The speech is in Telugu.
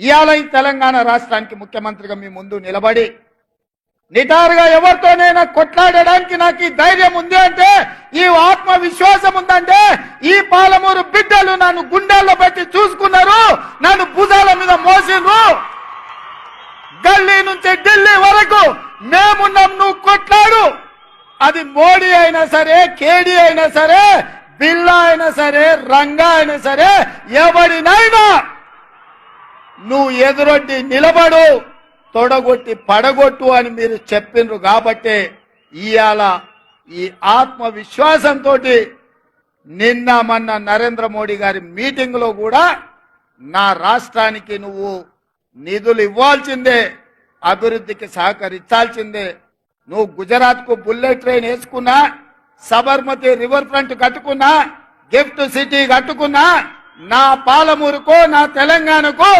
ఇవాళ ఈ తెలంగాణ రాష్ట్రానికి ముఖ్యమంత్రిగా మీ ముందు నిలబడి నిటారుగా ఎవరితోనైనా కొట్లాడడానికి నాకు ఈ ధైర్యం ఉంది అంటే ఈ ఆత్మవిశ్వాసం ఉందంటే ఈ పాలమూరు బిడ్డలు నన్ను గుండెల్లో పెట్టి చూసుకున్నారు నన్ను భుజాల మీద మోసిండ్రు. గల్లీ నుంచి ఢిల్లీ వరకు మేమున్నాం నువ్వు కొట్లాడు. అది మోడీ అయినా సరే కేడీ అయినా సరే బిల్లా అయినా సరే రంగా అయినా సరే ఎవడినైనా నువ్వు ఎదురొడ్డి నిలబడు తొడగొట్టి పడగొట్టు అని మీరు చెప్పిండ్రు కాబట్టి ఇవాళ ఈ ఆత్మవిశ్వాసంతో నిన్న మొన్న నరేంద్ర మోడీ గారి మీటింగ్లో కూడా నా రాష్ట్రానికి నువ్వు నిధులు ఇవ్వాల్సిందే అభివృద్ధికి సహకరించాల్సిందే. నువ్వు గుజరాత్కు బుల్లెట్ ట్రైన్ వేసుకున్నా సబర్మతి రివర్ ఫ్రంట్ కట్టుకున్నా గిఫ్ట్ సిటీ కట్టుకున్నా నా పాలమూరుకో నా తెలంగాణకు